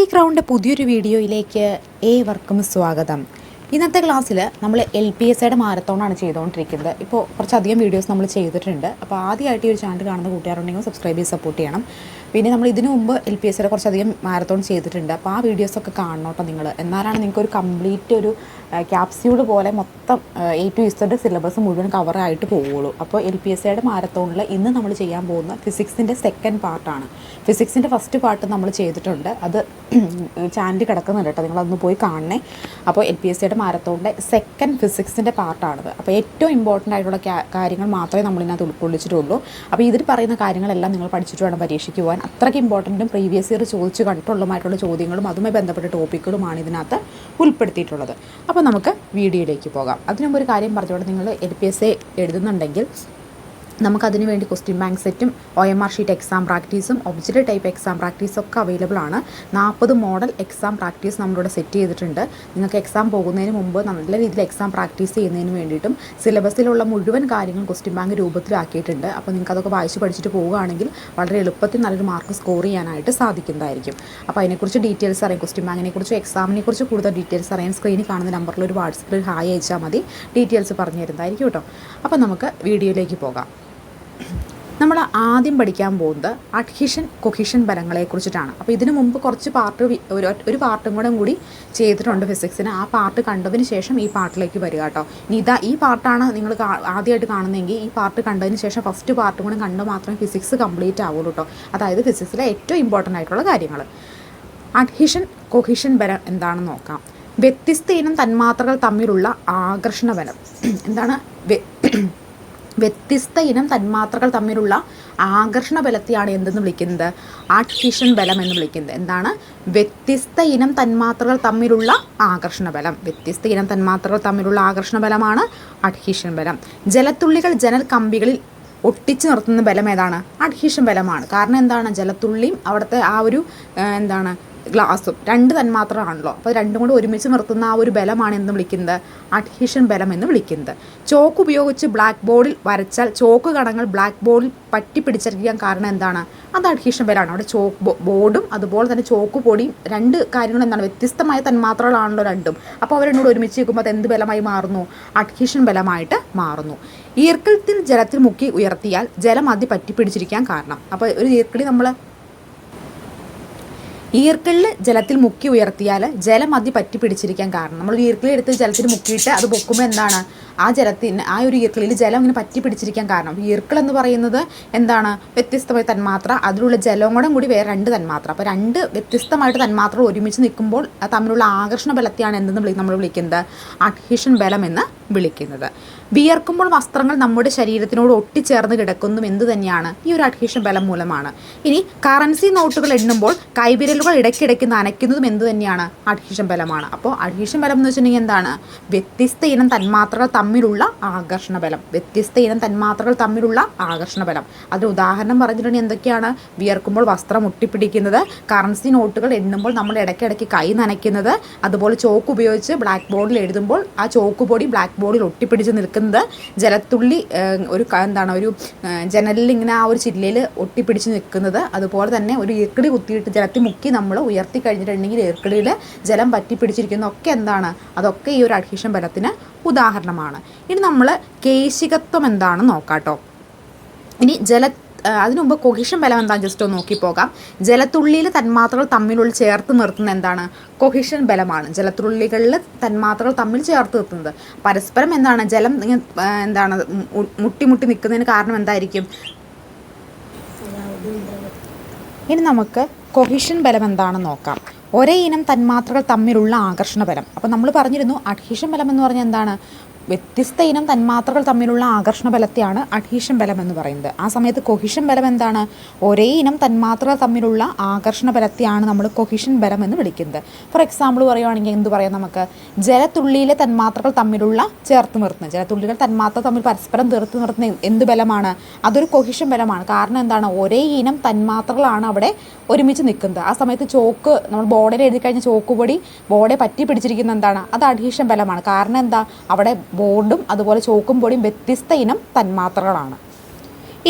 Easy crowned പുതിയൊരു വീഡിയോയിലേക്ക് ഏവർക്കും സ്വാഗതം. ഇന്നത്തെ ക്ലാസ്സിൽ നമ്മൾ എൽ പി എസ് ഐയുടെ മാരത്തോണാണ് ചെയ്തുകൊണ്ടിരിക്കുന്നത്. ഇപ്പോൾ കുറച്ചധികം വീഡിയോസ് നമ്മൾ ചെയ്തിട്ടുണ്ട്. അപ്പോൾ ആദ്യമായിട്ട് ഈ ഒരു ചാനൽ കാണുന്ന കൂട്ടുകാരുണ്ടെങ്കിൽ സബ്സ്ക്രൈബ് ചെയ്ത് സപ്പോർട്ട് ചെയ്യണം. പിന്നെ നമ്മൾ ഇതിനു മുമ്പ് എൽ പി എസ് സിയുടെ കുറച്ചധികം മാരത്തോൺ ചെയ്തിട്ടുണ്ട്. അപ്പോൾ ആ വീഡിയോസൊക്കെ കാണണം കേട്ടോ നിങ്ങൾ എന്നാലാണ് നിങ്ങൾക്ക് ഒരു കംപ്ലീറ്റ് ഒരു ക്യാപ്സ്യൂൾ പോലെ മൊത്തം എ ടു ഇസഡ് സിലബസ് മുഴുവൻ കവറായിട്ട് പോവുള്ളൂ. അപ്പോൾ എൽ പി എസ് സിയുടെ മാരത്തോണിൽ ഇന്ന് നമ്മൾ ചെയ്യാൻ പോകുന്ന ഫിസിക്സിന്റെ സെക്കൻഡ് പാർട്ടാണ് ഫിസിക്സിന്റെ ഫസ്റ്റ് പാർട്ട് നമ്മൾ ചെയ്തിട്ടുണ്ട്. അത് ചാനൽ കിടക്കുന്നുണ്ട് കേട്ടോ. നിങ്ങളതൊന്ന് പോയി കാണണേ. അപ്പോൾ എൽ പി എസ് സിയുടെ മാരത്തോണിന്റെ സെക്കൻഡ് ഫിസിക്സിന്റെ പാർട്ടാണത് അപ്പോൾ ഏറ്റവും ഇമ്പോർട്ടന്റ് ആയിട്ടുള്ള കാര്യങ്ങൾ മാത്രമേ നമ്മളിതിനകത്ത് ഉൾക്കൊള്ളിച്ചിട്ടുള്ളൂ. അപ്പോൾ ഇതിൽ പറയുന്ന കാര്യങ്ങളെല്ലാം നിങ്ങൾ പഠിച്ചിട്ട് വേണം പരീക്ഷയ്ക്ക് അത്രയ്ക്ക് ഇമ്പോർട്ടന്റും പ്രീവിയസ് ഇയർ ചോദിച്ച് കണ്ടിട്ടുള്ളതുമായിട്ടുള്ള ചോദ്യങ്ങളും അതുമായി ബന്ധപ്പെട്ട ടോപ്പിക്കുകളുമാണ് ഇതിനകത്ത് ഉൾപ്പെടുത്തിയിട്ടുള്ളത്. അപ്പോൾ നമുക്ക് വീഡിയോയിലേക്ക് പോകാം. അതിനുമുമ്പ് ഒരു കാര്യം പറഞ്ഞുകൊണ്ട് നിങ്ങൾ എൽ പി എസ് എ എഴുതുന്നുണ്ടെങ്കിൽ നമുക്കതിന് വേണ്ടി ക്വസ്റ്റ്യൻ ബാങ്ക് സെറ്റും O M R sheet exam പ്രാക്ടീസും object type exam പ്രാക്ടീസും ഒക്കെ അവൈലബിൾ ആണ്. നാൽപ്പത് മോഡൽ എക്സാം പ്രാക്ടീസ് നമ്മളിവിടെ സെറ്റ് ചെയ്തിട്ടുണ്ട്. നിങ്ങൾക്ക് എക്സാം പോകുന്നതിന് മുമ്പ് നല്ല രീതിയിൽ എക്സാം പ്രാക്ടീസ് ചെയ്യുന്നതിന് വേണ്ടിയിട്ടും സിലബസിലുള്ള മുഴുവൻ കാര്യങ്ങളും ക്വസ്റ്റ്യൻ ബാങ്ക് രൂപത്തിലാക്കിയിട്ടുണ്ട്. അപ്പോൾ നിങ്ങൾക്ക് അതൊക്കെ വായിച്ച് പഠിച്ചിട്ട് പോവുകയാണെങ്കിൽ വളരെ എളുപ്പത്തിൽ നല്ലൊരു മാർക്ക് സ്കോർ ചെയ്യാനായിട്ട് സാധിക്കുന്നതായിരിക്കും. അപ്പോൾ അതിനെക്കുറിച്ച് ഡീറ്റെയിൽസ് അറിയാം. ക്വസ്റ്റ്യൻ ബാങ്കിനെ എക്സാമിനെക്കുറിച്ച് എക്സാമിനെ കുറിച്ച് കൂടുതൽ ഡീറ്റെയിൽസ് അറിയാൻ സ്ക്രീനിൽ കാണുന്ന നമ്പറിൽ ഒരു വാട്സപ്പിൽ ഹായ് അയച്ചാൽ മതി. ഡീറ്റെയിൽസ് പറഞ്ഞു തരുന്നതായിരിക്കും കേട്ടോ. അപ്പോൾ നമുക്ക് വീഡിയോയിലേക്ക് പോകാം. നമ്മൾ ആദ്യം പഠിക്കാൻ പോകുന്നത് അഡ്ഹിഷൻ കൊഹിഷൻ ബലങ്ങളെക്കുറിച്ചിട്ടാണ് അപ്പോൾ ഇതിനു മുമ്പ് കുറച്ച് പാർട്ട് ഒരു പാർട്ടും കൂടെ കൂടി ചെയ്തിട്ടുണ്ട് ഫിസിക്സിന് ആ പാർട്ട് കണ്ടതിന് ശേഷം ഈ പാർട്ടിലേക്ക് വരിക കേട്ടോ. ഇനി ഇതാ ഈ പാർട്ടാണ് നിങ്ങൾ ആദ്യമായിട്ട് കാണുന്നതെങ്കിൽ ഈ പാർട്ട് കണ്ടതിന് ശേഷം ഫസ്റ്റ് പാർട്ടും കൂടെ കണ്ട് മാത്രമേ ഫിസിക്സ് കംപ്ലീറ്റ് ആവുള്ളൂ കേട്ടോ. അതായത് ഫിസിക്സിലെ ഏറ്റവും ഇമ്പോർട്ടന്റ് ആയിട്ടുള്ള കാര്യങ്ങൾ അഡ്ഹിഷൻ കൊഹിഷൻ ബലം എന്താണെന്ന് നോക്കാം. വ്യത്യസ്ത ഇനം തന്മാത്രകൾ തമ്മിലുള്ള ആകർഷണ ബലം. എന്താണ്? വ്യത്യസ്ത ഇനം തന്മാത്രകൾ തമ്മിലുള്ള ആകർഷണ ബലത്തെയാണ് എന്തെന്ന് വിളിക്കുന്നത്? ആഡ്ഹിഷൻ ബലം എന്ന് വിളിക്കുന്നത്. എന്താണ്? വ്യത്യസ്ത ഇനം തന്മാത്രകൾ തമ്മിലുള്ള ആകർഷണ ബലം വ്യത്യസ്ത ഇനം തന്മാത്രകൾ തമ്മിലുള്ള ആകർഷണ ബലമാണ് അഡ്ഹീഷൻ ബലം. ജലത്തുള്ളികൾ ജനൽ കമ്പികളിൽ ഒട്ടിച്ചു നിർത്തുന്ന ബലം ഏതാണ്? അഡ്ഹീഷൻ ബലമാണ്. കാരണം എന്താണ്? ജലത്തുള്ളിയും അവിടുത്തെ ആ ഒരു എന്താണ്? ഗ്ലാസും. രണ്ട് തന്മാത്രമാണല്ലോ അപ്പോൾ രണ്ടും കൂടെ ഒരുമിച്ച് നിർത്തുന്ന ആ ഒരു ബലമാണ് എന്ന് വിളിക്കുന്നത്. അഡ്ഹീഷൻ ബലം എന്ന് വിളിക്കുന്നത്. ചോക്ക് ഉപയോഗിച്ച് ബ്ലാക്ക് ബോർഡിൽ വരച്ചാൽ ചോക്ക് കണങ്ങൾ ബ്ലാക്ക് ബോർഡിൽ പറ്റി പിടിച്ചിരിക്കാൻ കാരണം എന്താണ്? അത് അഡ്ഹീഷൻ ബലമാണ്. അവിടെ ചോക്ക് ബോർഡും അതുപോലെ തന്നെ ചോക്ക് പൊടിയും രണ്ട് കാര്യങ്ങളും എന്താണ്? വ്യത്യസ്തമായ തന്മാത്രകളാണല്ലോ രണ്ടും. അപ്പോൾ അവർ രണ്ടും ഒരുമിച്ച് നിൽക്കുമ്പോൾ അത് എന്ത് ബലമായി മാറുന്നു? അഡ്ഹീഷൻ ബലമായിട്ട് മാറുന്നു. ഈർക്കത്തിൽ ജലത്തിൽ മുക്കി ഉയർത്തിയാൽ ജലം അതി പറ്റിപ്പിടിച്ചിരിക്കാൻ കാരണം. അപ്പോൾ ഒരു ഈർക്കിളി നമ്മൾ ഈർക്കിളിൽ ജലത്തിൽ മുക്കി ഉയർത്തിയാൽ ജലം അതി പറ്റി പിടിച്ചിരിക്കാൻ കാരണം. നമ്മൾ ഈർക്കിളി എടുത്ത് ജലത്തിൽ മുക്കിയിട്ട് അത് പൊക്കുമ്പോൾ എന്താണ്? ആ ജലത്തിന് ആ ഒരു ഈർക്കിളിൽ ജലം ഇങ്ങനെ പറ്റി പിടിച്ചിരിക്കാൻ കാരണം. ഈർക്കിൾ എന്ന് പറയുന്നത് എന്താണ്? വ്യത്യസ്തമായ തന്മാത്ര. അതിലുള്ള ജലവും കൂടെ കൂടി വേറെ രണ്ട് തന്മാത്ര. അപ്പോൾ രണ്ട് വ്യത്യസ്തമായിട്ട് തന്മാത്ര ഒരുമിച്ച് നിൽക്കുമ്പോൾ തമ്മിലുള്ള ആകർഷണ ബലത്തെയാണ് എന്തെന്ന് നമ്മൾ വിളിക്കുന്നത്? അഡ്ഹീഷൻ ബലം എന്ന് വിളിക്കുന്നത്. വിയർക്കുമ്പോൾ വസ്ത്രങ്ങൾ നമ്മുടെ ശരീരത്തിനോട് ഒട്ടിച്ചേർന്ന് കിടക്കുന്നതും എന്ത് തന്നെയാണ് ഈ ഒരു അഡ്ഹീഷൻ ബലം മൂലമാണ്. ഇനി കറൻസി നോട്ടുകൾ എണ്ണുമ്പോൾ കൈവിരലുകൾ ഇടയ്ക്കിടയ്ക്ക് നനയ്ക്കുന്നതും എന്ത് തന്നെയാണ് അഡ്ഹീഷൻ ബലമാണ്. അപ്പോൾ അഡ്ഹീഷൻ ബലം എന്ന് വെച്ചിട്ടുണ്ടെങ്കിൽ എന്താണ്? വ്യത്യസ്ത ഇനം തന്മാത്രകൾ തമ്മിലുള്ള ആകർഷണ ബലം. വ്യത്യസ്ത ഇനം തന്മാത്രകൾ തമ്മിലുള്ള ആകർഷണ ബലം. അതിന് ഉദാഹരണം പറഞ്ഞിട്ടുണ്ടെങ്കിൽ എന്തൊക്കെയാണ്? വിയർക്കുമ്പോൾ വസ്ത്രം ഒട്ടിപ്പിടിക്കുന്നത് കറൻസി നോട്ടുകൾ എണ്ണുമ്പോൾ നമ്മൾ ഇടയ്ക്കിടയ്ക്ക് കൈ നനയ്ക്കുന്നത് അതുപോലെ ചോക്ക് ഉപയോഗിച്ച് ബ്ലാക്ക് ബോർഡിൽ എഴുതുമ്പോൾ ആ ചോക്ക് പൊടി ബ്ലാക്ക് ബോർഡിൽ ഒട്ടിപ്പിടിച്ച് നിൽക്കുന്നത് ജലത്തുള്ളി ഒരു എന്താണ് ഒരു ജനലിൽ ഇങ്ങനെ ആ ഒരു ചില്ലയിൽ ഒട്ടിപ്പിടിച്ച് നിൽക്കുന്നത്. അതുപോലെ തന്നെ ഒരു ഈർക്കിടി കുത്തിയിട്ട് ജലത്തിൽ മുക്കി നമ്മൾ ഉയർത്തി കഴിഞ്ഞിട്ടുണ്ടെങ്കിൽ ഈർക്കിടിയിൽ ജലം പറ്റിപ്പിടിച്ചിരിക്കുന്ന ഒക്കെ എന്താണ് അതൊക്കെ ഈ ഒരു അഡ്ഹീഷൻ ബലത്തിന് ഉദാഹരണമാണ്. ഇനി നമ്മൾ കേശികത്വം എന്താണെന്ന് നോക്കാട്ടോ ഇനി ജല ആ, അതിനു മുമ്പ് കൊഹിഷൻ ബലം എന്താണെന്ന് ജസ്റ്റ് ഒന്ന് നോക്കി പോകാം. ജലത്തുള്ളിയിൽ തന്മാത്രകൾ തമ്മിലുള്ള ചേർത്ത് നിർത്തുന്ന എന്താണ്? കൊഹിഷൻ ബലമാണ്. ജലത്തുള്ളികളിൽ തന്മാത്രകൾ തമ്മിൽ ചേർത്ത് നിർത്തുന്നത്. പരസ്പരം എന്താണ്? ജലം എന്താണ്? മുട്ടിമുട്ടി മുട്ടി മുട്ടി നിൽക്കുന്നതിന് കാരണം എന്തായിരിക്കും? ഇനി നമുക്ക് കൊഹിഷൻ ബലം എന്താണെന്ന് നോക്കാം. ഒരേ ഇനം തന്മാത്രകൾ തമ്മിലുള്ള ആകർഷണ ബലം. അപ്പോൾ നമ്മൾ പറഞ്ഞിരുന്നു അഡ്ഹീഷൻ ബലം എന്ന് പറഞ്ഞാൽ എന്താണ്? വ്യത്യസ്ത ഇനം തന്മാത്രകൾ തമ്മിലുള്ള ആകർഷണ ബലത്തെയാണ് അഡീഷൻ ബലം എന്ന് പറയുന്നത്. ആ സമയത്ത് കൊഹിഷൻ ബലം എന്താണ്? ഒരേ ഇനം തന്മാത്രകൾ തമ്മിലുള്ള ആകർഷണ ബലത്തെയാണ് നമ്മൾ കൊഹിഷൻ ബലം എന്ന് വിളിക്കുന്നത്. ഫോർ എക്സാമ്പിൾ പറയുവാണെങ്കിൽ എന്ത് പറയാം നമുക്ക്? ജലത്തുള്ളിയിലെ തന്മാത്രകൾ തമ്മിലുള്ള ചേർത്ത് നിർത്തുന്നത് ജലത്തുള്ളികൾ തന്മാത്ര തമ്മിൽ പരസ്പരം തീർത്ത് നിർത്തുന്ന എന്ത് ബലമാണ്? അതൊരു കൊഹിഷൻ ബലമാണ്. കാരണം എന്താണ്? ഒരേ ഇനം തന്മാത്രകളാണ് അവിടെ ഒരുമിച്ച് നിൽക്കുന്നത്. ആ സമയത്ത് ചോക്ക് നമ്മൾ ബോർഡിൽ എഴുതി കഴിഞ്ഞ ചോക്ക് പൊടി ബോർഡെ പറ്റി പിടിച്ചിരിക്കുന്ന എന്താണ്? അത് അഡീഷൻ ബലമാണ്. കാരണം എന്താ? അവിടെ ബോർഡും അതുപോലെ ചോക്കും പൊടിയും വ്യത്യസ്ത ഇനം തന്മാത്രകളാണ്.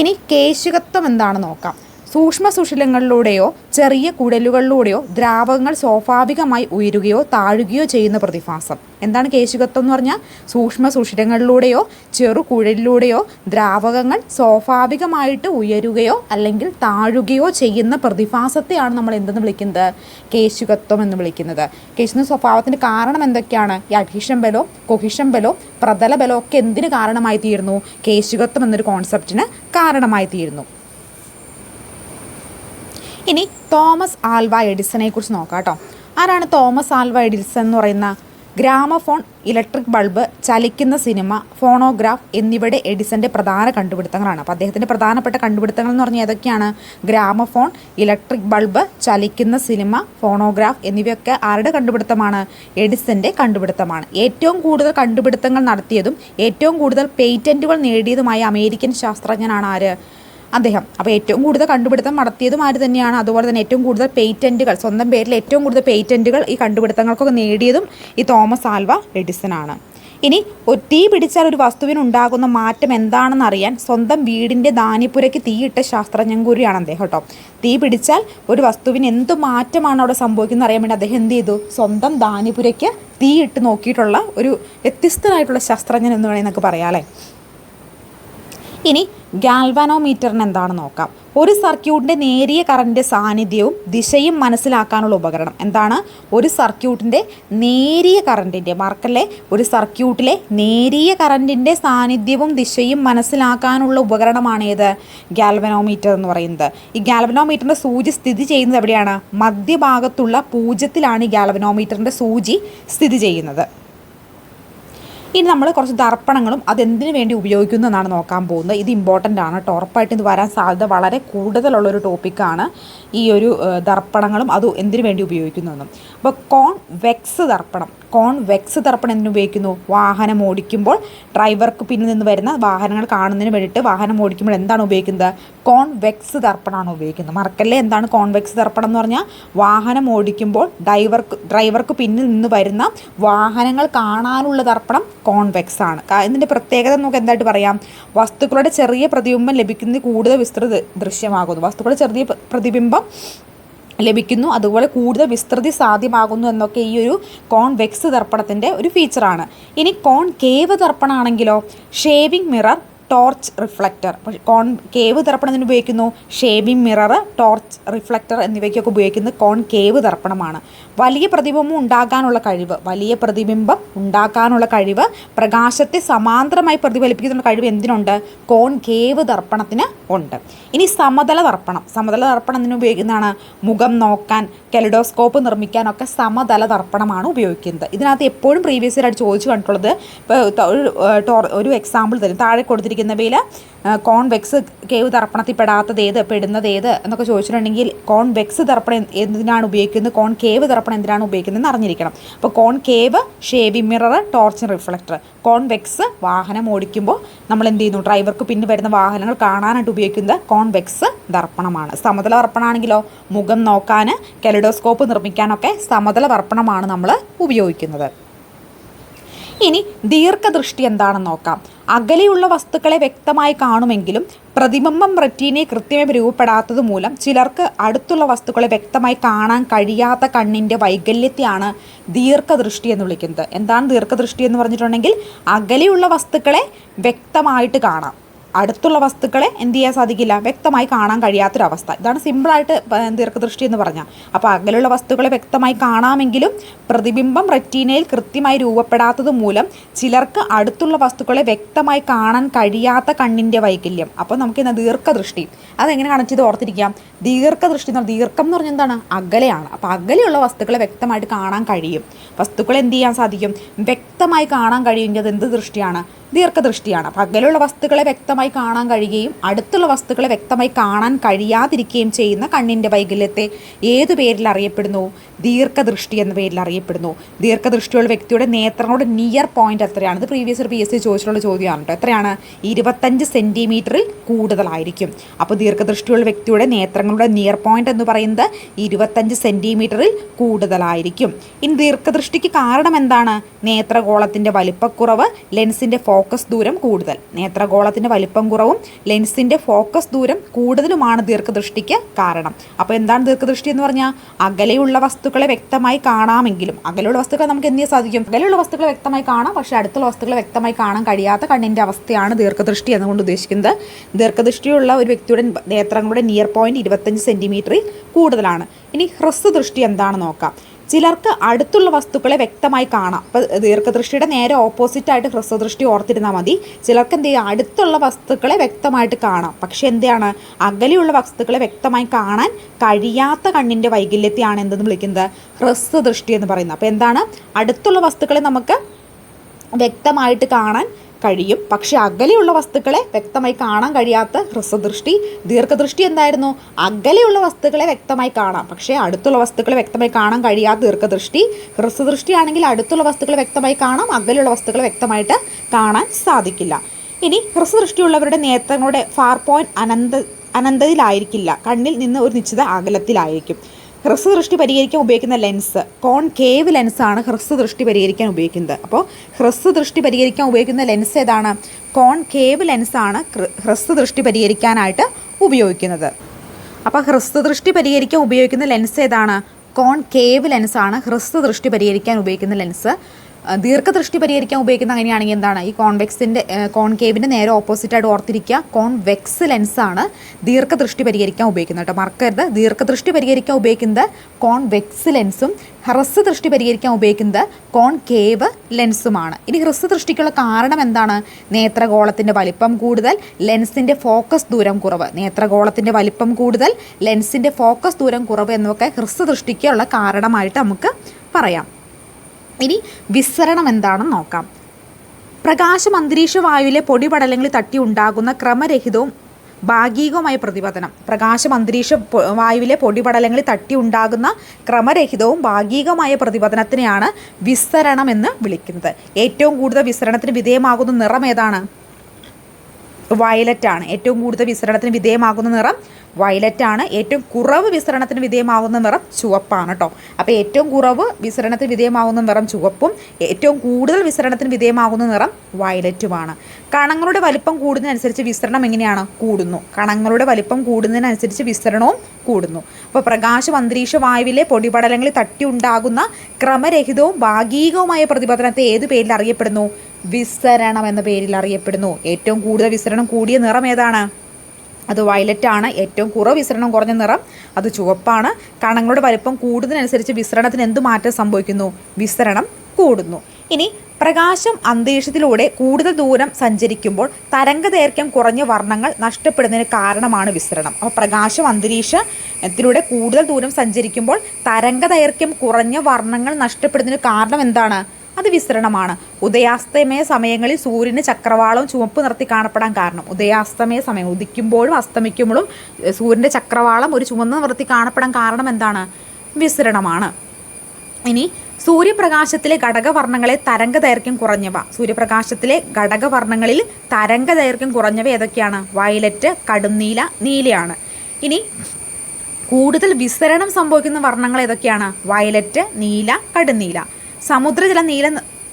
ഇനി കേശികത്വം എന്താണെന്ന് നോക്കാം. സൂക്ഷ്മ സുഷിലങ്ങളിലൂടെയോ ചെറിയ കുടലുകളിലൂടെയോ ദ്രാവകങ്ങൾ സ്വാഭാവികമായി ഉയരുകയോ താഴുകയോ ചെയ്യുന്ന പ്രതിഭാസം. എന്താണ് കേശുകത്വം എന്ന് പറഞ്ഞാൽ? സൂക്ഷ്മ സുഷിരങ്ങളിലൂടെയോ ചെറു കുഴലിലൂടെയോ ദ്രാവകങ്ങൾ സ്വാഭാവികമായിട്ട് ഉയരുകയോ അല്ലെങ്കിൽ താഴുകയോ ചെയ്യുന്ന പ്രതിഭാസത്തെയാണ് നമ്മൾ എന്തെന്ന് വിളിക്കുന്നത്? കേശുകത്വം എന്ന് വിളിക്കുന്നത്. കേശുന്ന സ്വഭാവത്തിന്റെ കാരണം എന്തൊക്കെയാണ്? ഈ അഡീഷൻ ബലോ കൊഹിഷൻ ബലോ പ്രതല ബലോ ഒക്കെ എന്തിന് കാരണമായി തീരുന്നു? കേശുകത്വം എന്നൊരു കോൺസെപ്റ്റിന് കാരണമായി തീരുന്നു. ഇനി തോമസ് ആൽവ എഡിസനെ കുറിച്ച് നോക്കാം കേട്ടോ. ആരാണ് തോമസ് ആൽവ എഡിസൺ എന്ന് പറയുന്ന? ഗ്രാമഫോൺ ഇലക്ട്രിക് ബൾബ് ചലിക്കുന്ന സിനിമ ഫോണോഗ്രാഫ് എന്നിവയുടെ എഡിസന്റെ പ്രധാന കണ്ടുപിടുത്തങ്ങളാണ്. അപ്പോൾ അദ്ദേഹത്തിന്റെ പ്രധാനപ്പെട്ട കണ്ടുപിടുത്തങ്ങൾ എന്ന് പറഞ്ഞാൽ ഏതൊക്കെയാണ്? ഗ്രാമഫോൺ ഇലക്ട്രിക് ബൾബ് ചലിക്കുന്ന സിനിമ ഫോണോഗ്രാഫ് എന്നിവയൊക്കെ ആരുടെ കണ്ടുപിടുത്തമാണ്? എഡിസന്റെ കണ്ടുപിടുത്തമാണ്. ഏറ്റവും കൂടുതൽ കണ്ടുപിടുത്തങ്ങൾ നടത്തിയതും ഏറ്റവും കൂടുതൽ പേറ്റന്റുകൾ നേടിയതുമായ അമേരിക്കൻ ശാസ്ത്രജ്ഞനാണ് ആര്? അദ്ദേഹം. അപ്പോൾ ഏറ്റവും കൂടുതൽ കണ്ടുപിടുത്തം നടത്തിയതും ആര് തന്നെയാണ്? അതുപോലെ തന്നെ ഏറ്റവും കൂടുതൽ പേറ്റന്റുകൾ സ്വന്തം പേരിൽ ഏറ്റവും കൂടുതൽ പേറ്റന്റുകൾ ഈ കണ്ടുപിടുത്തങ്ങൾക്കൊക്കെ നേടിയതും ഈ തോമസ് ആൽവ എഡിസൺ ആണ്. ഇനി തീ പിടിച്ചാൽ ഒരു വസ്തുവിന് ഉണ്ടാകുന്ന മാറ്റം എന്താണെന്ന് അറിയാൻ സ്വന്തം വീടിന്റെ ദാനിപ്പുരയ്ക്ക് തീയിട്ട ശാസ്ത്രജ്ഞൻ അദ്ദേഹം കേട്ടോ. തീ പിടിച്ചാൽ ഒരു വസ്തുവിന് എന്ത് മാറ്റമാണ് അവിടെ സംഭവിക്കുന്നത് അറിയാൻ വേണ്ടി അദ്ദേഹം എന്ത് ചെയ്തു? സ്വന്തം ദാനിപുരയ്ക്ക് തീയിട്ട് നോക്കിയിട്ടുള്ള ഒരു വ്യത്യസ്തനായിട്ടുള്ള ശാസ്ത്രജ്ഞൻ എന്ന് വേണമെങ്കിൽ നമുക്ക് പറയാം അല്ലേ? ഇനി ഗാൽവാനോമീറ്ററിന് എന്താണ് നോക്കാം? ഒരു സർക്യൂട്ടിന്റെ നേരിയ കറണ്ട് സാന്നിധ്യവും ദിശയും മനസ്സിലാക്കാനുള്ള ഉപകരണം എന്താണ്? ഒരു സർക്യൂട്ടിന്റെ നേരിയ കറണ്ടിന്റെ മാർക്കല്ലേ? ഒരു സർക്യൂട്ടിലെ നേരിയ കറണ്ടിന്റെ സാന്നിധ്യവും ദിശയും മനസ്സിലാക്കാനുള്ള ഉപകരണമാണ് ഏത്? ഗാൽവനോമീറ്റർ എന്ന് പറയുന്നത്. ഈ ഗാൽവനോമീറ്ററിന്റെ സൂചി സ്ഥിതി ചെയ്യുന്നത് എവിടെയാണ്? മധ്യഭാഗത്തുള്ള പൂജ്യത്തിലാണ് ഈ ഗാൽവനോമീറ്ററിന്റെ സൂചി സ്ഥിതി ചെയ്യുന്നത്. ഇനി നമ്മൾ കുറച്ച് ദർപ്പണങ്ങളും അതെന്തിനു വേണ്ടി ഉപയോഗിക്കുന്നു എന്നാണ് നോക്കാൻ പോകുന്നത്. ഇത് ഇമ്പോർട്ടന്റ് ആണ്. കേട്ടോ ഉറപ്പായിട്ടും ഇത് വരാൻ സാധ്യത വളരെ കൂടുതലുള്ളൊരു ടോപ്പിക്കാണ് ഈ ഒരു ദർപ്പണങ്ങളും അത് എന്തിനു വേണ്ടി ഉപയോഗിക്കുന്നതെന്നും അപ്പോൾ കോൺ വെക്സ് ദർപ്പണം കോൺ വെക്സ് ദർപ്പണം എന്തിനു ഉപയോഗിക്കുന്നു? വാഹനം ഓടിക്കുമ്പോൾ ഡ്രൈവർക്ക് പിന്നിൽ നിന്ന് വരുന്ന വാഹനങ്ങൾ കാണുന്നതിന് വേണ്ടിയിട്ട് വാഹനം ഓടിക്കുമ്പോൾ എന്താണ് ഉപയോഗിക്കുന്നത്? കോൺ വെക്സ് ദർപ്പണമാണ് ഉപയോഗിക്കുന്നത്. മറക്കല്ലേ എന്താണ് കോൺ വെക്സ് ദർപ്പണം എന്ന് പറഞ്ഞാൽ? വാഹനം ഓടിക്കുമ്പോൾ ഡ്രൈവർക്ക് ഡ്രൈവർക്ക് പിന്നിൽ നിന്ന് വരുന്ന വാഹനങ്ങൾ കാണാനുള്ള ദർപ്പണം കോൺവെക്സ് ആണ്. ഇതിന്റെ പ്രത്യേകത നമുക്ക് എന്തായിട്ട് പറയാം? വസ്തുക്കളുടെ ചെറിയ പ്രതിബിംബം ലഭിക്കുന്നത് കൂടുതൽ വിസ്തൃത ദൃശ്യമാകുന്നു. വസ്തുക്കളുടെ ചെറിയ പ്ര- പ്രതിബിംബം ലഭിക്കുന്നു. അതുപോലെ കൂടുതൽ വിസ്തൃതി സാധ്യമാകുന്നു എന്നൊക്കെ ഈ ഒരു കോൺവെക്സ് ദർപ്പണത്തിന്റെ ഒരു ഫീച്ചറാണ് ഇനി concave ദർപ്പണമാണെങ്കിലോ shaving mirror torch reflector. Concave ദർപ്പണത്തിന് ഉപയോഗിക്കുന്നു? ഷേവിംഗ് മിറർ ടോർച്ച് റിഫ്ലക്ടർ എന്നിവയ്ക്കൊക്കെ ഉപയോഗിക്കുന്നത് കോൺ കേവ് ദർപ്പണമാണ് വലിയ പ്രതിബിംബം ഉണ്ടാകാനുള്ള കഴിവ് വലിയ പ്രതിബിംബം ഉണ്ടാക്കാനുള്ള കഴിവ് പ്രകാശത്തെ സമാന്തരമായി പ്രതിഫലിപ്പിക്കുന്ന കഴിവ് എന്തിനുണ്ട്? കോൺ കേവ് ദർപ്പണത്തിന് ഉണ്ട്. ഇനി സമതല ദർപ്പണം സമതല ദർപ്പണം എന്തിനു ഉപയോഗിക്കുന്നതാണ്? മുഖം നോക്കാൻ കെലിഡോസ്കോപ്പ് നിർമ്മിക്കാനൊക്കെ സമതല ദർപ്പണമാണ് ഉപയോഗിക്കുന്നത്. ഇതിനകത്ത് എപ്പോഴും പ്രീവിയസ് ആയിട്ട് ചോദിച്ചു കണ്ടിട്ടുള്ളത് ഒരു എക്സാമ്പിൾ തരും. താഴെ കൊടുത്തിരിക്കുന്നവയിൽ കോൺവെക്സ് കേവ് തർപ്പണത്തിൽ പെടാത്തത് ഏത് പെടുന്നത് ഏത് എന്നൊക്കെ ചോദിച്ചിട്ടുണ്ടെങ്കിൽ കോൺവെക്സ് തർപ്പണം എന്തിനാണ് ഉപയോഗിക്കുന്നത്? കോൺ കേവ് തർപ്പണം എന്തിനാണ് ഉപയോഗിക്കുന്നത് അറിഞ്ഞിരിക്കണം. അപ്പോൾ കോൺ കേവ് ഷേവി മിറർ ടോർച്ച് റിഫ്ലക്ടർ. കോൺവെക്സ് വാഹനം ഓടിക്കുമ്പോൾ നമ്മൾ എന്ത് ചെയ്യുന്നു? ഡ്രൈവർക്ക് പിന്നെ വരുന്ന വാഹനങ്ങൾ കാണാനായിട്ട് ഉപയോഗിക്കുന്നത് കോൺവെക്സ് ദർപ്പണമാണ് സമതല ദർപ്പണമാണെങ്കിലോ മുഖം നോക്കാൻ കെലിഡോസ്കോപ്പ് നിർമ്മിക്കാനൊക്കെ സമതല ദർപ്പണമാണ് നമ്മൾ ഉപയോഗിക്കുന്നത്. ഇനി ദീർഘദൃഷ്ടി എന്താണെന്ന് നോക്കാം. അകലെയുള്ള വസ്തുക്കളെ വ്യക്തമായി കാണുമെങ്കിലും പ്രതിബിംബം റെറ്റീനെ കൃത്യമായി രൂപപ്പെടാത്തത് മൂലം ചിലർക്ക് അടുത്തുള്ള വസ്തുക്കളെ വ്യക്തമായി കാണാൻ കഴിയാത്ത കണ്ണിന്റെ വൈകല്യത്തെയാണ് ദീർഘദൃഷ്ടി എന്ന് വിളിക്കുന്നത്. എന്താണ് ദീർഘദൃഷ്ടി എന്ന് പറഞ്ഞിട്ടുണ്ടെങ്കിൽ അകലെയുള്ള വസ്തുക്കളെ വ്യക്തമായിട്ട് കാണാം. അടുത്തുള്ള വസ്തുക്കളെ എന്ത് ചെയ്യാൻ സാധിക്കില്ല? വ്യക്തമായി കാണാൻ കഴിയാത്തൊരവസ്ഥ. ഇതാണ് സിമ്പിളായിട്ട് ദീർഘദൃഷ്ടി എന്ന് പറഞ്ഞാൽ അപ്പോൾ അകലെയുള്ള വസ്തുക്കളെ വ്യക്തമായി കാണാമെങ്കിലും പ്രതിബിംബം റെറ്റീനയിൽ കൃത്യമായി രൂപപ്പെടാത്തത് മൂലം ചിലർക്ക് അടുത്തുള്ള വസ്തുക്കളെ വ്യക്തമായി കാണാൻ കഴിയാത്ത കണ്ണിന്റെ വൈകല്യം. അപ്പോൾ നമുക്ക് ഇന്ന് ദീർഘദൃഷ്ടി. അതെങ്ങനെ കണക്ട് ചെയ്ത് ഓർത്തിരിക്കാം ദീർഘദൃഷ്ടി എന്ന് പറഞ്ഞാൽ ദീർഘം എന്ന് പറഞ്ഞാൽ എന്താണ്? അകലെയാണ്. അപ്പോൾ അകലെയുള്ള വസ്തുക്കളെ വ്യക്തമായിട്ട് കാണാൻ കഴിയും. വസ്തുക്കളെ എന്ത് ചെയ്യാൻ സാധിക്കും? വ്യക്തമായി കാണാൻ കഴിയുമെങ്കിൽ അത് എന്ത് ദൃഷ്ടിയാണ്? ദീർഘദൃഷ്ടിയാണ്. പകലുള്ള വസ്തുക്കളെ വ്യക്തമായി കാണാൻ കഴിയുകയും അടുത്തുള്ള വസ്തുക്കളെ വ്യക്തമായി കാണാൻ കഴിയാതിരിക്കുകയും ചെയ്യുന്ന കണ്ണിന്റെ വൈകല്യത്തെ ഏതു പേരിൽ അറിയപ്പെടുന്നു? ദീർഘദൃഷ്ടി എന്ന പേരിൽ അറിയപ്പെടുന്നു. ദീർഘദൃഷ്ടിയുള്ള വ്യക്തിയുടെ നേത്രങ്ങളുടെ നിയർ പോയിന്റ് എത്രയാണ്? ഇത് പ്രീവിയസ് പി എസ് സി ചോദിച്ചിട്ടുള്ള ചോദ്യമാണ് കേട്ടോ എത്രയാണ്? ഇരുപത്തഞ്ച് സെന്റിമീറ്ററിൽ കൂടുതലായിരിക്കും. അപ്പോൾ ദീർഘദൃഷ്ടിയുള്ള വ്യക്തിയുടെ നേത്രങ്ങളുടെ നിയർ പോയിന്റ് എന്ന് പറയുന്നത് ഇരുപത്തഞ്ച് സെന്റിമീറ്ററിൽ കൂടുതലായിരിക്കും. ഇനി ദീർഘദൃഷ്ടിക്ക് കാരണം എന്താണ്? നേത്രഗോളത്തിന്റെ വലിപ്പക്കുറവ് ലെൻസിന്റെ ഫോക്കസ് ദൂരം കൂടുതൽ. നേത്രഗോളത്തിന്റെ വലിപ്പം കുറവും ലെൻസിന്റെ ഫോക്കസ് ദൂരം കൂടുതലുമാണ് ദീർഘദൃഷ്ടിക്ക് കാരണം. അപ്പോൾ എന്താണ് ദീർഘദൃഷ്ടി എന്ന് പറഞ്ഞാൽ അകലെയുള്ള വസ്തുക്കളെ വ്യക്തമായി കാണാമെങ്കിലും. അകലെയുള്ള വസ്തുക്കളെ നമുക്ക് എന്തിനു സാധിക്കും? അകലെയുള്ള വസ്തുക്കളെ വ്യക്തമായി കാണാം പക്ഷേ അടുത്തുള്ള വസ്തുക്കളെ വ്യക്തമായി കാണാൻ കഴിയാത്ത കണ്ണിന്റെ അവസ്ഥയാണ് ദീർഘദൃഷ്ടി എന്നുകൊണ്ട് ഉദ്ദേശിക്കുന്നത്. ദീർഘദൃഷ്ടിയുള്ള ഒരു വ്യക്തിയുടെ നേത്രങ്ങളുടെ നിയർ പോയിന്റ് ഇരുപത്തഞ്ച് സെന്റിമീറ്ററിൽ കൂടുതലാണ്. ഇനി ഹ്രസ്വദൃഷ്ടി എന്താണെന്ന് നോക്കാം. ചിലർക്ക് അടുത്തുള്ള വസ്തുക്കളെ വ്യക്തമായി കാണാം. ഇപ്പോൾ ദീർഘദൃഷ്ടിയുടെ നേരെ ഓപ്പോസിറ്റ് ആയിട്ട് ഹ്രസ്വദൃഷ്ടി ഓർത്തിരുന്നാൽ മതി. ചിലർക്ക് എന്ത് ചെയ്യുക അടുത്തുള്ള വസ്തുക്കളെ വ്യക്തമായിട്ട് കാണാം. പക്ഷെ എന്താണ്? അകലെയുള്ള വസ്തുക്കളെ വ്യക്തമായി കാണാൻ കഴിയാത്ത കണ്ണിന്റെ വൈകല്യത്തെയാണ് എന്തെന്ന് വിളിക്കുന്നത്? ഹ്രസ്വദൃഷ്ടി എന്ന് പറയുന്നത്. അപ്പോൾ എന്താണ്? അടുത്തുള്ള വസ്തുക്കളെ നമുക്ക് വ്യക്തമായിട്ട് കാണാൻ കഴിയും. പക്ഷെ അകലെയുള്ള വസ്തുക്കളെ വ്യക്തമായി കാണാൻ കഴിയാത്ത ഹ്രസ്വദൃഷ്ടി ദീർഘദൃഷ്ടി എന്തായിരുന്നു? അകലെയുള്ള വസ്തുക്കളെ വ്യക്തമായി കാണാം. പക്ഷേ അടുത്തുള്ള വസ്തുക്കളെ വ്യക്തമായി കാണാൻ കഴിയാത്ത ദീർഘദൃഷ്ടി ഹ്രസ്വദൃഷ്ടി ആണെങ്കിൽ അടുത്തുള്ള വസ്തുക്കളെ വ്യക്തമായി കാണാം അകലെയുള്ള വസ്തുക്കളെ വ്യക്തമായിട്ട് കാണാൻ സാധിക്കില്ല. ഇനി ഹ്രസ്വദൃഷ്ടിയുള്ളവരുടെ നേത്രങ്ങളുടെ ഫാർ പോയിന്റ് അനന്ത അനന്തത്തിലായിരിക്കില്ല കണ്ണിൽ നിന്ന് ഒരു നിശ്ചിത അകലത്തിലായിരിക്കും. ഹ്രസ്വദൃഷ്ടി പരിഹരിക്കാൻ ഉപയോഗിക്കുന്ന ലെൻസ് കോൺ കേവ് ലെൻസാണ് ഹ്രസ്വദൃഷ്ടി പരിഹരിക്കാൻ ഉപയോഗിക്കുന്നത്. അപ്പോൾ ഹ്രസ്വ ദൃഷ്ടി പരിഹരിക്കാൻ ഉപയോഗിക്കുന്ന ലെൻസ് ഏതാണ്? കോൺ കേവ് ലെൻസാണ് ഹ്രസ്വദൃഷ്ടി പരിഹരിക്കാനായിട്ട് ഉപയോഗിക്കുന്നത്. അപ്പോൾ ഹ്രസ്വ ദൃഷ്ടി പരിഹരിക്കാൻ ഉപയോഗിക്കുന്ന ലെൻസ് ഏതാണ്? കോൺ കേവ് ലെൻസാണ് ഹ്രസ്വദൃഷ്ടി പരിഹരിക്കാൻ ഉപയോഗിക്കുന്ന ലെൻസ് ദീർഘദൃഷ്ടി പരിഹരിക്കാൻ ഉപയോഗിക്കുന്ന അങ്ങനെയാണെങ്കിൽ എന്താണ്? ഈ കോൺവെക്സിന്റെ കോൺകേവിന്റെ നേരെ ഓപ്പോസിറ്റായിട്ട് ഓർത്തിരിക്കുക. കോൺവെക്സ് ലെൻസാണ് ദീർഘദൃഷ്ടി പരിഹരിക്കാൻ ഉപയോഗിക്കുന്നത് കേട്ടോ. മറക്കരുത്. ദീർഘദൃഷ്ടി പരിഹരിക്കാൻ ഉപയോഗിക്കുന്നത് കോൺവെക്സ് ലെൻസും ഹ്രസ്വ ദൃഷ്ടി പരിഹരിക്കാൻ ഉപയോഗിക്കുന്നത് കോൺകേവ് ലെൻസുമാണ് ഇനി ഹ്രസ്വ ദൃഷ്ടിക്കുള്ള കാരണം എന്താണ്? നേത്രഗോളത്തിന്റെ വലിപ്പം കൂടുതൽ ലെൻസിന്റെ ഫോക്കസ് ദൂരം കുറവ്. നേത്രഗോളത്തിന്റെ വലിപ്പം കൂടുതൽ ലെൻസിന്റെ ഫോക്കസ് ദൂരം കുറവ് എന്നൊക്കെ ഹ്രസ്വ ദൃഷ്ടിക്കുള്ള കാരണമായിട്ട് നമുക്ക് പറയാം. ഇനി വിസരണം എന്താണെന്ന് നോക്കാം. പ്രകാശം അന്തരീക്ഷ വായുവിലെ പൊടിപടലങ്ങളിൽ തട്ടി ഉണ്ടാകുന്ന ക്രമരഹിതവും ഭാഗികവുമായ പ്രതിപതനം. പ്രകാശം അന്തരീക്ഷ വായുവിലെ പൊടിപടലങ്ങളിൽ തട്ടി ഉണ്ടാകുന്ന ക്രമരഹിതവും ഭാഗികമായ പ്രതിപതനത്തിനെയാണ് വിസ്തരണം എന്ന് വിളിക്കുന്നത്. ഏറ്റവും കൂടുതൽ വിസ്തരണത്തിന് വിധേയമാകുന്ന നിറം ഏതാണ്? വയലറ്റ് ആണ് ഏറ്റവും കൂടുതൽ വിസ്തരണത്തിന് വിധേയമാകുന്ന നിറം വയലറ്റ് ആണ് ഏറ്റവും കുറവ് വിസരണത്തിന് വിധേയമാവുന്ന നിറം ചുവപ്പാണ് കേട്ടോ അപ്പോൾ ഏറ്റവും കുറവ് വിസരണത്തിന് വിധേയമാവുന്ന നിറം ചുവപ്പും ഏറ്റവും കൂടുതൽ വിസരണത്തിന് വിധേയമാകുന്ന നിറം വയലറ്റുമാണ്. കണങ്ങളുടെ വലിപ്പം കൂടുന്നതിനനുസരിച്ച് വിസരണം എങ്ങനെയാണ്? കൂടുന്നു. കണങ്ങളുടെ വലിപ്പം കൂടുന്നതിനനുസരിച്ച് വിസരണവും കൂടുന്നു. അപ്പോൾ പ്രകാശം അന്തരീക്ഷ വായുവിലെ പൊടിപടലങ്ങളിൽ തട്ടി ഉണ്ടാകുന്ന ക്രമരഹിതവും ഭാഗികവുമായ പ്രതിപതനത്തെ ഏത് പേരിൽ അറിയപ്പെടുന്നു? വിസരണം എന്ന പേരിൽ അറിയപ്പെടുന്നു. ഏറ്റവും കൂടുതൽ വിസരണം കൂടിയ നിറം ഏതാണ്? അത് വയലറ്റ് ആണ് ഏറ്റവും കുറവ് വിസരണം കുറഞ്ഞ നിറം. അത് ചുവപ്പാണ്. കണങ്ങളുടെ വലുപ്പം കൂടുന്നതിനനുസരിച്ച് വിസരണത്തിന് എന്ത് മാറ്റം സംഭവിക്കുന്നു? വിസരണം കൂടുന്നു. ഇനി പ്രകാശം അന്തരീക്ഷത്തിലൂടെ കൂടുതൽ ദൂരം സഞ്ചരിക്കുമ്പോൾ തരംഗദൈർഘ്യം കുറഞ്ഞ വർണങ്ങൾ നഷ്ടപ്പെടുന്നതിന് കാരണമാണ് വിസരണം. അപ്പോൾ പ്രകാശം അന്തരീക്ഷത്തിലൂടെ കൂടുതൽ ദൂരം സഞ്ചരിക്കുമ്പോൾ തരംഗദൈർഘ്യം കുറഞ്ഞ വർണങ്ങൾ നഷ്ടപ്പെടുന്നതിന് കാരണം എന്താണ്? അത് വിസരണമാണ് ഉദയാസ്തമയ സമയങ്ങളിൽ സൂര്യന് ചക്രവാളവും ചുവപ്പ് നിർത്തി കാണപ്പെടാൻ കാരണം. ഉദയാസ്തമയ സമയം ഉദിക്കുമ്പോഴും അസ്തമിക്കുമ്പോഴും സൂര്യന്റെ ചക്രവാളം ഒരു ചുവന്ന നിർത്തി കാണപ്പെടാൻ കാരണം എന്താണ്? വിസരണമാണ് ഇനി സൂര്യപ്രകാശത്തിലെ ഘടകവർണങ്ങളെ തരംഗ ദൈർഘ്യം കുറഞ്ഞവ. സൂര്യപ്രകാശത്തിലെ ഘടകവർണങ്ങളിൽ തരംഗ ദൈർഘ്യം കുറഞ്ഞവ ഏതൊക്കെയാണ്? വയലറ്റ് കടുംനീല നീലയാണ്. ഇനി കൂടുതൽ വിസരണം സംഭവിക്കുന്ന വർണങ്ങൾ ഏതൊക്കെയാണ്? വയലറ്റ് നീല കടുന്നീല സമുദ്രജലം നീല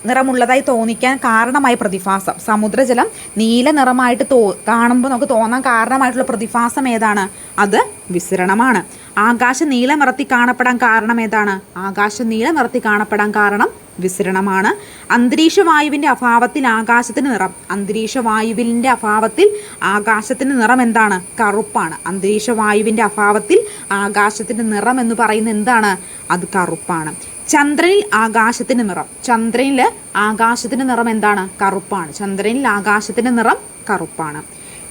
നിറമുള്ളതായി തോന്നിക്കാൻ കാരണമായ പ്രതിഭാസം. സമുദ്രജലം നീല നിറമായിട്ട് തോ കാണുമ്പോൾ നമുക്ക് തോന്നാൻ കാരണമായിട്ടുള്ള പ്രതിഭാസം ഏതാണ്? അത് വിസരണമാണ് ആകാശം നീല നിറത്തി കാണപ്പെടാൻ കാരണം ഏതാണ്? ആകാശം നീല നിറത്തി കാണപ്പെടാൻ കാരണം വിസരണമാണ് അന്തരീക്ഷ വായുവിന്റെ അഭാവത്തിൽ ആകാശത്തിന് നിറം. അന്തരീക്ഷ വായുവിന്റെ അഭാവത്തിൽ ആകാശത്തിന് നിറം എന്താണ്? കറുപ്പാണ്. അന്തരീക്ഷ വായുവിന്റെ അഭാവത്തിൽ ആകാശത്തിന്റെ നിറം എന്ന് പറയുന്നത് എന്താണ്? അത് കറുപ്പാണ്. ചന്ദ്രനിൽ ആകാശത്തിന് നിറം. ചന്ദ്രനിൽ ആകാശത്തിന് നിറം എന്താണ്? കറുപ്പാണ്. ചന്ദ്രനിൽ ആകാശത്തിന്റെ നിറം കറുപ്പാണ്.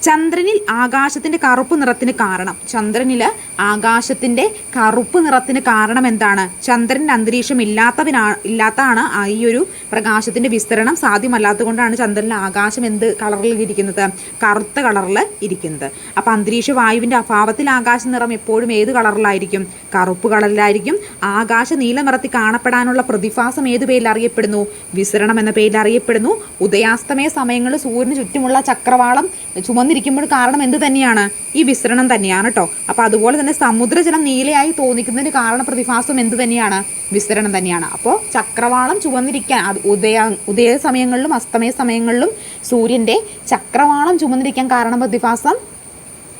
ചന്ദ്രനിൽ ആകാശത്തിന്റെ കറുപ്പ് നിറത്തിന് കാരണം. ചന്ദ്രനിൽ ആകാശത്തിന്റെ കറുപ്പ് നിറത്തിന് കാരണം എന്താണ്? ചന്ദ്രന്റെ അന്തരീക്ഷം ഇല്ലാത്തവനാ ഇല്ലാത്തതാണ് ഈ ഒരു പ്രകാശത്തിന്റെ വിസ്തരണം. സാധ്യമല്ലാത്തതുകൊണ്ടാണ് ചന്ദ്രനിൽ ആകാശം എന്ത് കളറിൽ ഇരിക്കുന്നത്? കറുത്ത കളറിൽ ഇരിക്കുന്നത്. അപ്പോൾ അന്തരീക്ഷ വായുവിന്റെ അഭാവത്തിൽ ആകാശ നിറം എപ്പോഴും ഏത് കളറിലായിരിക്കും? കറുപ്പ് കളറിലായിരിക്കും. ആകാശ നീല നിറത്തിൽ കാണപ്പെടാനുള്ള പ്രതിഭാസം ഏത് പേരിൽ അറിയപ്പെടുന്നു? വിസരണം എന്ന പേരിൽ അറിയപ്പെടുന്നു. ഉദയാസ്തമയ സമയങ്ങളിൽ സൂര്യന് ചുറ്റുമുള്ള ചക്രവാളം ചുമന്നിരിക്കും ചുവന്നിരിക്കുമ്പോൾ കാരണം എന്ത് തന്നെയാണ്? ഈ വിസരണം തന്നെയാണ് കേട്ടോ അപ്പോൾ അതുപോലെ തന്നെ സമുദ്രജലം നീലയായി തോന്നിക്കുന്നതിന് കാരണ പ്രതിഭാസം എന്ത് തന്നെയാണ്? വിസരണം തന്നെയാണ്. അപ്പോൾ ചക്രവാളം ചുവന്നിരിക്കാൻ അത് ഉദയ ഉദയ സമയങ്ങളിലും അസ്തമയ സമയങ്ങളിലും സൂര്യന്റെ ചക്രവാളം ചുമന്നിരിക്കാൻ കാരണ പ്രതിഭാസം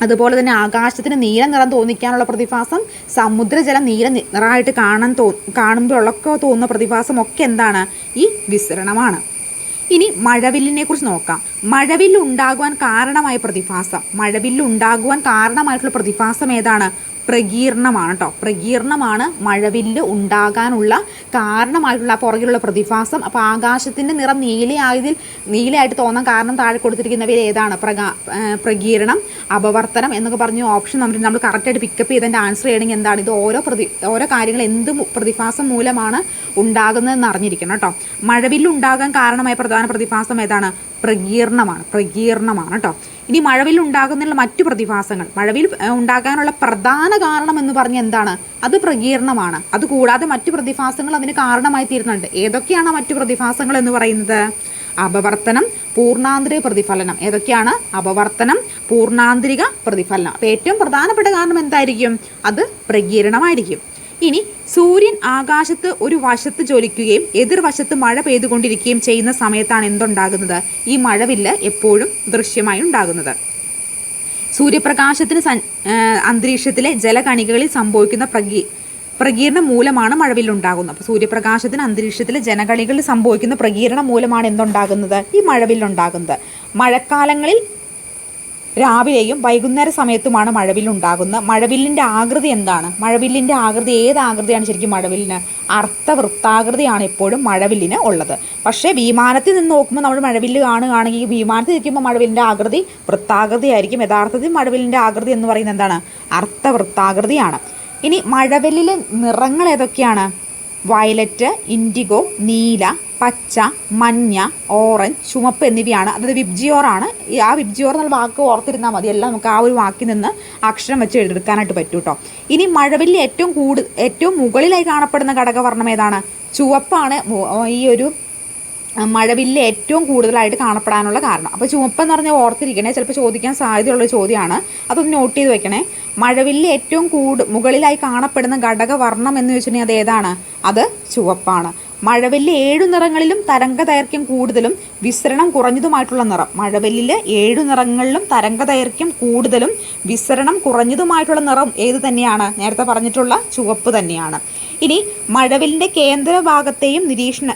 അതുപോലെ തന്നെ ആകാശത്തിന് നീല നിറം തോന്നിക്കാനുള്ള പ്രതിഭാസം സമുദ്രജലം നീല നിറമായിട്ട് കാണാൻ തോ കാണുമ്പോഴൊക്കെ തോന്നുന്ന പ്രതിഭാസം ഒക്കെ എന്താണ്? ഈ വിസരണമാണ് ഇനി മഴവില്ലിനെ കുറിച്ച് നോക്കാം. മഴവില്ലുണ്ടാകുവാൻ കാരണമായ പ്രതിഭാസം മഴവില്ലുണ്ടാകുവാൻ കാരണമായിട്ടുള്ള പ്രതിഭാസം ഏതാണ്? പ്രകീർണമാണ് കേട്ടോ പ്രകീർണമാണ് മഴവില്ല് ഉണ്ടാകാനുള്ള കാരണമായിട്ടുള്ള പുറകിലുള്ള പ്രതിഭാസം. അപ്പോൾ ആകാശത്തിന്റെ നിറം നീലയായതിൽ നീലയായിട്ട് തോന്നാൻ കാരണം താഴെ കൊടുത്തിരിക്കുന്നവയിൽ ഏതാണ്? പ്രകാ പ്രകീർണം അപവർത്തനം എന്നൊക്കെ പറഞ്ഞ ഓപ്ഷൻ നമ്മൾ നമ്മൾ കറക്റ്റായിട്ട് പിക്കപ്പ് ചെയ്തതിന്റെ ആൻസർ ചെയ്യണമെങ്കിൽ എന്താണ്? ഇത് ഓരോ പ്രതി ഓരോ കാര്യങ്ങൾ എന്ത് പ്രതിഭാസം മൂലമാണ് ഉണ്ടാകുന്നതെന്ന് അറിഞ്ഞിരിക്കണം കേട്ടോ മഴവില്ല് ഉണ്ടാകാൻ കാരണമായ പ്രധാന പ്രതിഭാസം ഏതാണ്? പ്രകീർണമാണ് പ്രകീർണമാണ് കേട്ടോ. ഇനി മഴവിൽ ഉണ്ടാകുന്നുള്ള മറ്റു പ്രതിഭാസങ്ങൾ. മഴവിൽ ഉണ്ടാകാനുള്ള പ്രധാന കാരണം എന്ന് പറഞ്ഞ എന്താണ്? അത് പ്രകീർണമാണ്. അത് കൂടാതെ മറ്റു പ്രതിഭാസങ്ങൾ അതിന് കാരണമായി തീരുന്നുണ്ട്. ഏതൊക്കെയാണ് മറ്റു പ്രതിഭാസങ്ങൾ എന്ന് പറയുന്നത്? അപവർത്തനം പൂർണാന്തരിക പ്രതിഫലനം. ഏതൊക്കെയാണ്? അപവർത്തനം പൂർണാന്തരിക പ്രതിഫലനം. ഏറ്റവും പ്രധാനപ്പെട്ട കാരണം എന്തായിരിക്കും? അത് പ്രകീരണമായിരിക്കും ഇനി സൂര്യൻ ആകാശത്ത് ഒരു വശത്ത് ജ്വലിക്കുകയും എതിർവശത്ത് മഴ പെയ്തുകൊണ്ടിരിക്കുകയും ചെയ്യുന്ന സമയത്താണ് എന്തുണ്ടാകുന്നത്? ഈ മഴവില്ല് എപ്പോഴും ദൃശ്യമായി ഉണ്ടാകുന്നത്. സൂര്യപ്രകാശത്തിന് അന്തരീക്ഷത്തിലെ ജലകണികകളിൽ സംഭവിക്കുന്ന പ്രകീ പ്രകീർണം മൂലമാണ് മഴവില്ലുണ്ടാകുന്നത് അപ്പോൾ സൂര്യപ്രകാശത്തിന് അന്തരീക്ഷത്തിലെ ജനകണികളിൽ സംഭവിക്കുന്ന പ്രകീർണം മൂലമാണ് എന്തുണ്ടാകുന്നത്? ഈ മഴവില്ലുണ്ടാകുന്നത് മഴക്കാലങ്ങളിൽ രാവിലെയും വൈകുന്നേര സമയത്തുമാണ് മഴവില്ലുണ്ടാകുന്നത്. മഴവില്ലിന്റെ ആകൃതി എന്താണ്? മഴവില്ലിന്റെ ആകൃതി ഏത് ആകൃതിയാണ് ശരിക്കും മഴവില്ലിന്? അർത്ഥവൃത്താകൃതിയാണ് എപ്പോഴും മഴവില്ലിന് ഉള്ളത്. പക്ഷേ വിമാനത്തിൽ നിന്ന് നോക്കുമ്പോൾ നമ്മൾ മഴവില്ല് കാണുകയാണെങ്കിൽ വിമാനത്തിൽ ഇരിക്കുമ്പോൾ മഴവില്ലിന്റെ ആകൃതി വൃത്താകൃതിയായിരിക്കും യഥാർത്ഥത്തിൽ മഴവില്ലിന്റെ ആകൃതി എന്ന് പറയുന്നത് എന്താണ്? അർത്ഥവൃത്താകൃതിയാണ്. ഇനി മഴവില്ലിലെ നിറങ്ങൾ ഏതൊക്കെയാണ്? വയലറ്റ് ഇൻഡിഗോ നീല പച്ച മഞ്ഞ ഓറഞ്ച് ചുമപ്പ് എന്നിവയാണ്. അതായത് വിബ്ജിയോറാണ് ആ വിബ്ജിയോർ എന്നുള്ള വാക്ക് ഓർത്തിരുന്നാൽ മതി. എല്ലാം നമുക്ക് ആ ഒരു വാക്കിൽ നിന്ന് അക്ഷരം വെച്ച് എഴുതെടുക്കാനായിട്ട് പറ്റൂ കേട്ടോ ഇനി മഴവില്ല് ഏറ്റവും കൂടു ഏറ്റവും മുകളിലായി കാണപ്പെടുന്ന ഘടകവർണം ഏതാണ്? ചുവപ്പാണ് ഈ ഒരു മഴവില്ല് ഏറ്റവും കൂടുതലായിട്ട് കാണപ്പെടാനുള്ള കാരണം. അപ്പോൾ ചുവപ്പെന്ന് പറഞ്ഞാൽ ഓർത്തിരിക്കണേ. ചിലപ്പോൾ ചോദിക്കാൻ സാധ്യതയുള്ള ചോദ്യമാണ്. അതൊന്ന് നോട്ട് ചെയ്ത് വെക്കണേ. മഴവില്ല് ഏറ്റവും കൂടു മുകളിലായി കാണപ്പെടുന്ന ഘടകവർണം എന്ന് വെച്ചിട്ടുണ്ടെങ്കിൽ അത് ഏതാണ്? അത് ചുവപ്പാണ്. മഴവില്ല് ഏഴു നിറങ്ങളിലും തരംഗ ദൈർഘ്യം കൂടുതലും വിസരണം കുറഞ്ഞതുമായിട്ടുള്ള നിറം. മഴവെല്ലിൽ ഏഴു നിറങ്ങളിലും തരംഗ ദൈർഘ്യം കൂടുതലും വിസരണം കുറഞ്ഞതുമായിട്ടുള്ള നിറം ഏത് തന്നെയാണ്? നേരത്തെ പറഞ്ഞിട്ടുള്ള ചുവപ്പ് തന്നെയാണ്. ഇനി മഴവില്ലിന്റെ കേന്ദ്രഭാഗത്തെയും നിരീക്ഷണ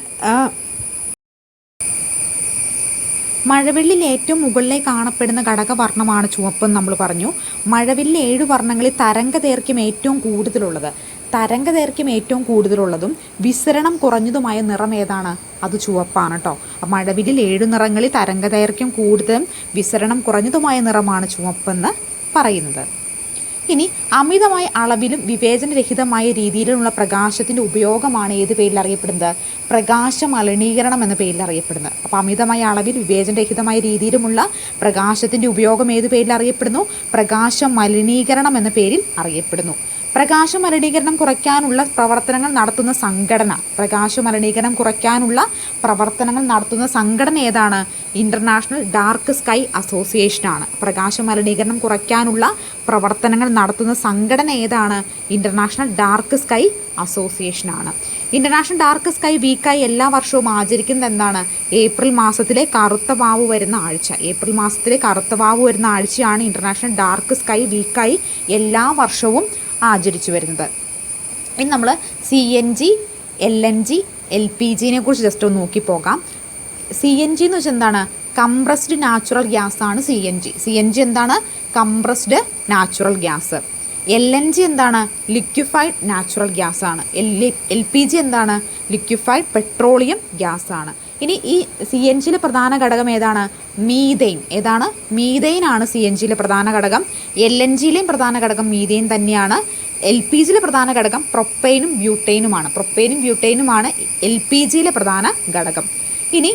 ആ, മഴവില്ലിൽ ഏറ്റവും മുകളിലേക്ക് കാണപ്പെടുന്ന ഘടകവർണമാണ് ചുവപ്പെന്ന് നമ്മൾ പറഞ്ഞു. മഴവില്ലിൽ ഏഴ് വർണങ്ങളിൽ തരംഗ ദൈർഘ്യം ഏറ്റവും കൂടുതലുള്ളത്. തരംഗ ദൈർഘ്യം ഏറ്റവും കൂടുതലുള്ളതും വിസരണം കുറഞ്ഞതുമായ നിറം ഏതാണ്? അത് ചുവപ്പാണ് കേട്ടോ മഴവില്ലിൽ ഏഴു നിറങ്ങളിൽ തരംഗ ദൈർഘ്യം കൂടുതലും വിസരണം കുറഞ്ഞതുമായ നിറമാണ് ചുവപ്പെന്ന് പറയുന്നത്. ഇനി അമിതമായ അളവിലും വിവേചനരഹിതമായ രീതിയിലുള്ള പ്രകാശത്തിന്റെ ഉപയോഗമാണ് ഏത് പേരിൽ അറിയപ്പെടുന്നത്? പ്രകാശ മലിനീകരണം എന്ന പേരിൽ അറിയപ്പെടുന്നത്. അപ്പോൾ അമിതമായ അളവിൽ വിവേചനരഹിതമായ രീതിയിലുമുള്ള പ്രകാശത്തിന്റെ ഉപയോഗം ഏത് പേരിൽ അറിയപ്പെടുന്നു? പ്രകാശ മലിനീകരണം എന്ന പേരിൽ അറിയപ്പെടുന്നു. പ്രകാശ മലിനീകരണം കുറയ്ക്കാനുള്ള പ്രവർത്തനങ്ങൾ നടത്തുന്ന സംഘടന. പ്രകാശ മലിനീകരണം കുറയ്ക്കാനുള്ള പ്രവർത്തനങ്ങൾ നടത്തുന്ന സംഘടന ഏതാണ്? ഇന്റർനാഷണൽ ഡാർക്ക് സ്കൈ അസോസിയേഷനാണ് പ്രകാശ മലിനീകരണം കുറയ്ക്കാനുള്ള പ്രവർത്തനങ്ങൾ നടത്തുന്ന സംഘടന ഏതാണ്? ഇന്റർനാഷണൽ ഡാർക്ക് സ്കൈ അസോസിയേഷനാണ് ഇന്റർനാഷണൽ ഡാർക്ക് സ്കൈ വീക്കായി എല്ലാ വർഷവും ആചരിക്കുന്നത് എന്താണ്? ഏപ്രിൽ മാസത്തിലെ കറുത്ത വാവ് വരുന്ന ആഴ്ച. ഏപ്രിൽ മാസത്തിലെ കറുത്ത വാവ് വരുന്ന ആഴ്ചയാണ് ഇന്റർനാഷണൽ ഡാർക്ക് സ്കൈ വീക്കായി എല്ലാ വർഷവും ആചരിച്ചു വരുന്നത്. ഇനി നമ്മൾ C N G L N G L P ജിനെ കുറിച്ച് ജസ്റ്റ് ഒന്ന് നോക്കിപ്പോകാം സി എൻ ജി എന്ന് വെച്ചാൽ എന്താണ്? കംപ്രസ്ഡ് നാച്ചുറൽ ഗ്യാസ് ആണ് C N G C N G എന്താണ്? Compressed natural gas L N G എന്താണ്? ലിക്വിഫൈഡ് നാച്ചുറൽ ഗ്യാസ് ആണ്. എൽ എൽ പി ജി എന്താണ്? ലിക്വിഫൈഡ് പെട്രോളിയം ഗ്യാസ് ആണ്. ഇനി ഈ സി എൻ ജിയിലെ പ്രധാന ഘടകം ഏതാണ്? മീതെയിൻ ഏതാണ്? മീതെയിൻ ആണ് സി എൻ ജിയിലെ പ്രധാന ഘടകം. എൽ എൻ ജിയിലെയും പ്രധാന ഘടകം മീതെയിൻ തന്നെയാണ്. എൽ പി ജിയിലെ പ്രധാന ഘടകം പ്രൊപ്പൈനും ബ്യൂട്ടൈനുമാണ്. പ്രൊപ്പൈനും ബ്യൂട്ടൈനുമാണ് എൽ പി ജിയിലെ പ്രധാന ഘടകം. ഇനി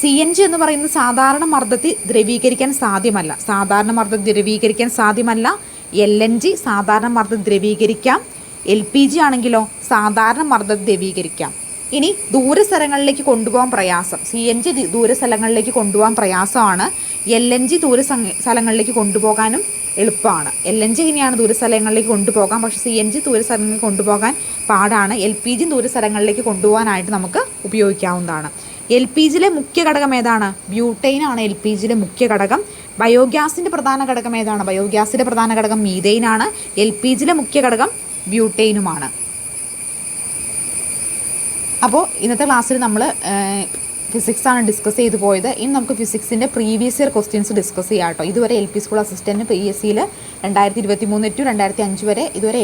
സി എൻ ജി എന്ന് പറയുന്നത് സാധാരണ മർദ്ദത്തിൽ ദ്രവീകരിക്കാൻ സാധ്യമല്ല. സാധാരണ മർദ്ദം ദ്രവീകരിക്കാൻ സാധ്യമല്ല. എൽ എൻ ജി സാധാരണ മർദ്ദം ദ്രവീകരിക്കാം. എൽ പി ജി ആണെങ്കിലോ സാധാരണ മർദ്ദം ദ്രവീകരിക്കാം. ഇനി ദൂര സ്ഥലങ്ങളിലേക്ക് കൊണ്ടുപോകാൻ പ്രയാസം. സി എൻ ജി ദൂര സ്ഥലങ്ങളിലേക്ക് കൊണ്ടുപോകാൻ പ്രയാസമാണ്. എൽ എൻ ജി ദൂര സ്ഥലങ്ങളിലേക്ക് കൊണ്ടുപോകാനും എളുപ്പമാണ്. എൽ എൻ ജി ഇങ്ങനെയാണ് ദൂര സ്ഥലങ്ങളിലേക്ക് കൊണ്ടുപോകാം പക്ഷേ സി എൻ ജി ദൂര സ്ഥലങ്ങളിൽ കൊണ്ടുപോകാൻ പാടാണ്. എൽ പി ജി ദൂര സ്ഥലങ്ങളിലേക്ക് കൊണ്ടുപോകാനായിട്ട് നമുക്ക് ഉപയോഗിക്കാവുന്നതാണ്. എൽ പി ജിയിലെ മുഖ്യ ഘടകം ഏതാണ്? ബ്യൂട്ടൈൻ ആണ് എൽ പി ജിയിലെ മുഖ്യ ഘടകം. ബയോഗ്യാസിന്റെ പ്രധാന ഘടകം ഏതാണ്? ബയോഗ്യാസിന്റെ പ്രധാന ഘടകം മീതെയിനാണ് എൽ പി ജിയിലെ മുഖ്യ ഘടകം ബ്യൂട്ടൈനുമാണ്. അപ്പോൾ ഇന്നത്തെ ക്ലാസ്സിൽ നമ്മൾ ഫിസിക്സാണ് ഡിസ്കസ് ചെയ്തു പോയത്. ഇനി നമുക്ക് ഫിസിക്സിന്റെ പ്രീവിയസ് ഇയർ ക്വസ്റ്റ്യൻസ് ഡിസ്കസ് ചെയ്യാം കേട്ടോ ഇതുവരെ L P school assistant P S സിയിൽ രണ്ടായിരത്തി ഇരുപത്തി മൂന്ന് ടു രണ്ടായിരത്തി അഞ്ച് വരെ ഇതുവരെ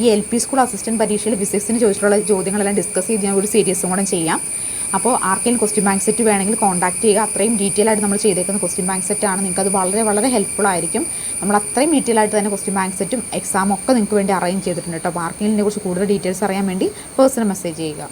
ഈ എൽ പി സ്കൂൾ അസിസ്റ്റന്റ് പരീക്ഷയിൽ ഫിസിക്സിന് ചോദിച്ചിട്ടുള്ള ചോദ്യങ്ങളെല്ലാം ഡിസ്കസ് ചെയ്ത് ഞാൻ ഒരു സീരീസും കൂടെ ചെയ്യാം. അപ്പോൾ ആർക്കെങ്കിലും ക്വസ്റ്റ്യൻ ബാങ്ക് സെറ്റ് വേണമെങ്കിൽ കോൺടാക്ട് ചെയ്യുക. അത്രയും ഡീറ്റെയിൽ ആയിട്ട് നമ്മൾ ചെയ്തേക്കുന്ന ക്വസ്റ്റ്യൻ ബാങ്ക് സെറ്റ് ആണ്. നിങ്ങൾക്ക് അത് വളരെ വളരെ ഹെൽപ്ഫുൾ ആയിരിക്കും. നമ്മൾ അത്രയും ഡീറ്റെയിൽ ആയിട്ട് തന്നെ ക്വസ്റ്റ്യൻ ബാങ്ക് സെറ്റും എക്സാമും ഒക്കെ നിങ്ങൾക്ക് വേണ്ടി അറേഞ്ച് ചെയ്തിട്ടുണ്ട് കേട്ടോ അപ്പോൾ ആർക്കെങ്കിലും ഇതിനെക്കുറിച്ച് കൂടുതൽ ഡീറ്റെയിൽസ് അറിയാൻ വേണ്ടി പേഴ്സണൽ മെസ്സേജ് ചെയ്യുക.